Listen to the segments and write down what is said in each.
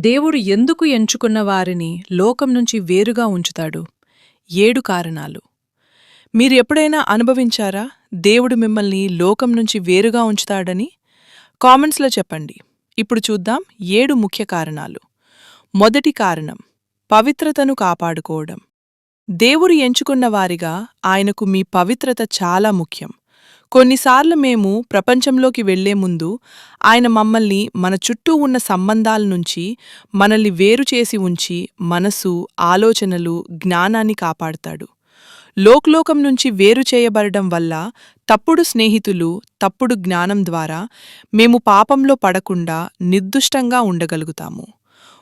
దేవుడు ఎందుకు ఎంచుకున్న వారిని లోకం నుంచి వేరుగా ఉంచుతాడు? ఏడు కారణాలు. మీరు ఎప్పుడైనా అనుభవించారా? దేవుడు మిమ్మల్ని లోకం నుంచి వేరుగా ఉంచుతాడని? కామెంట్స్లో చెప్పండి. ఇప్పుడు చూద్దాం ఏడు ముఖ్య కారణాలు. మొదటి కారణం పవిత్రతను కాపాడుకోవడం. దేవుడు ఎంచుకున్న వారిగా ఆయనకు మీ పవిత్రత చాలా ముఖ్యం. కొన్నిసార్లు మేము ప్రపంచంలోకి వెళ్ళే ముందు ఆయన మమ్మల్ని మన చుట్టూ ఉన్న సంబంధాల నుంచి మనల్ని వేరు చేసి ఉంచి మనసు ఆలోచనలు జ్ఞానాన్ని కాపాడతాడు. లోక్లోకం నుంచి వేరు చేయబడడం వల్ల తప్పుడు స్నేహితులు తప్పుడు జ్ఞానం ద్వారా మేము పాపంలో పడకుండా నిర్దుష్టంగా ఉండగలుగుతాము.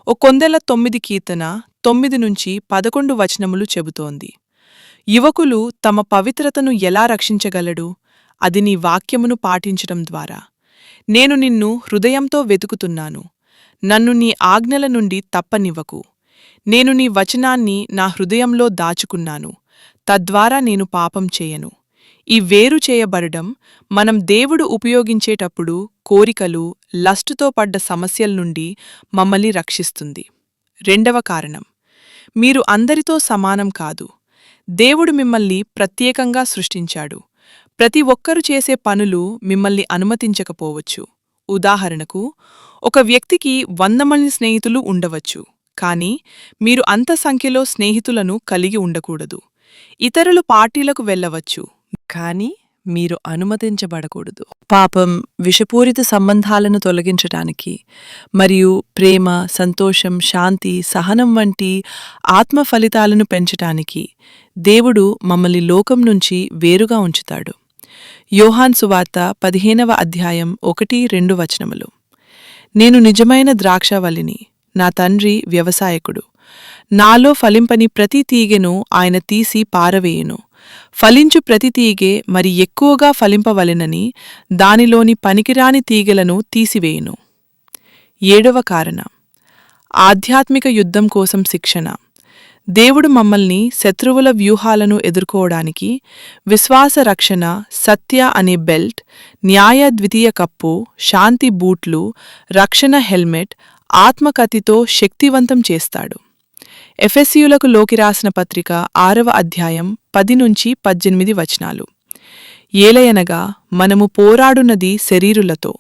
ఓ కొందెల తొమ్మిది కీర్తన తొమ్మిది నుంచి పదకొండు వచనములు చెబుతోంది. యువకులు తమ పవిత్రతను ఎలా రక్షించగలడు? అది నీ వాక్యమును పాటించడం ద్వారా. నేను నిన్ను హృదయంతో వెతుకుతున్నాను. నన్ను నీ ఆజ్ఞల నుండి తప్పనివ్వకు. నేను నీ వచనాన్ని నా హృదయంలో దాచుకున్నాను. తద్వారా నేను పాపం చేయను. ఈ వేరు చేయబడడం మనం దేవుడు ఉపయోగించేటప్పుడు కోరికలు లస్టుతో పడ్డ సమస్యల నుండి మమ్మల్ని రక్షిస్తుంది. రెండవ కారణం. మీరు అందరితో సమానం కాదు. దేవుడు మిమ్మల్ని ప్రత్యేకంగా సృష్టించాడు. ప్రతి ఒక్కరు చేసే పనులు మిమ్మల్ని అనుమతించకపోవచ్చు. ఉదాహరణకు ఒక వ్యక్తికి వంద మంది స్నేహితులు ఉండవచ్చు కానీ మీరు అంత సంఖ్యలో స్నేహితులను కలిగి ఉండకూడదు. ఇతరులు పార్టీలకు వెళ్ళవచ్చు కానీ మీరు అనుమతించబడకూడదు. పాపం విషపూరిత సంబంధాలను తొలగించటానికి మరియు ప్రేమ సంతోషం శాంతి సహనం వంటి ఆత్మ ఫలితాలను పెంచటానికి దేవుడు మమ్మల్ని లోకం నుంచి వేరుగా ఉంచుతాడు. యోహాన్ సువార్త పదిహేనవ అధ్యాయం ఒకటి రెండు వచనములు. నేను నిజమైన ద్రాక్షవల్లిని నా తండ్రి వ్యవసాయకుడు. నాలో ఫలింపని ప్రతి తీగెను ఆయన తీసి పారవేయును. ఫలించు ప్రతి తీగె మరి ఎక్కువగా ఫలింపవలెనని దానిలోని పనికిరాని తీగెలను తీసివేయును. ఏడవ కారణం. ఆధ్యాత్మిక యుద్ధం కోసం శిక్షణ. దేవుడు మమ్మల్ని శత్రువుల వ్యూహాలను ఎదుర్కోవడానికి విశ్వాస రక్షణ సత్య అనే బెల్ట్ న్యాయ ద్వితీయ కప్పు శాంతి బూట్లు రక్షణ హెల్మెట్ ఆత్మకతితో శక్తివంతం చేస్తాడు. ఎఫెసియులకు లోకి రాసిన పత్రిక ఆరవ అధ్యాయం పది నుంచి పద్దెనిమిది వచనాలు. ఏలయనగా మనము పోరాడునది శరీరులతో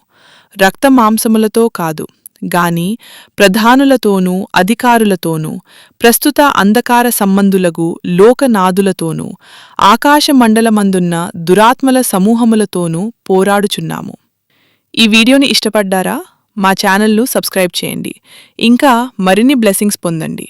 రక్తమాంసములతో కాదు గాని ప్రధానులతోనూ అధికారులతోనూ ప్రస్తుత అంధకార సంబంధులగు లోకనాదులతోనూ ఆకాశమండలమందున్న దురాత్మల సమూహములతోనూ పోరాడుచున్నాము. ఈ వీడియోని ఇష్టపడ్డారా? మా ఛానల్ను సబ్స్క్రైబ్ చేయండి. ఇంకా మరిన్ని బ్లెస్సింగ్స్ పొందండి.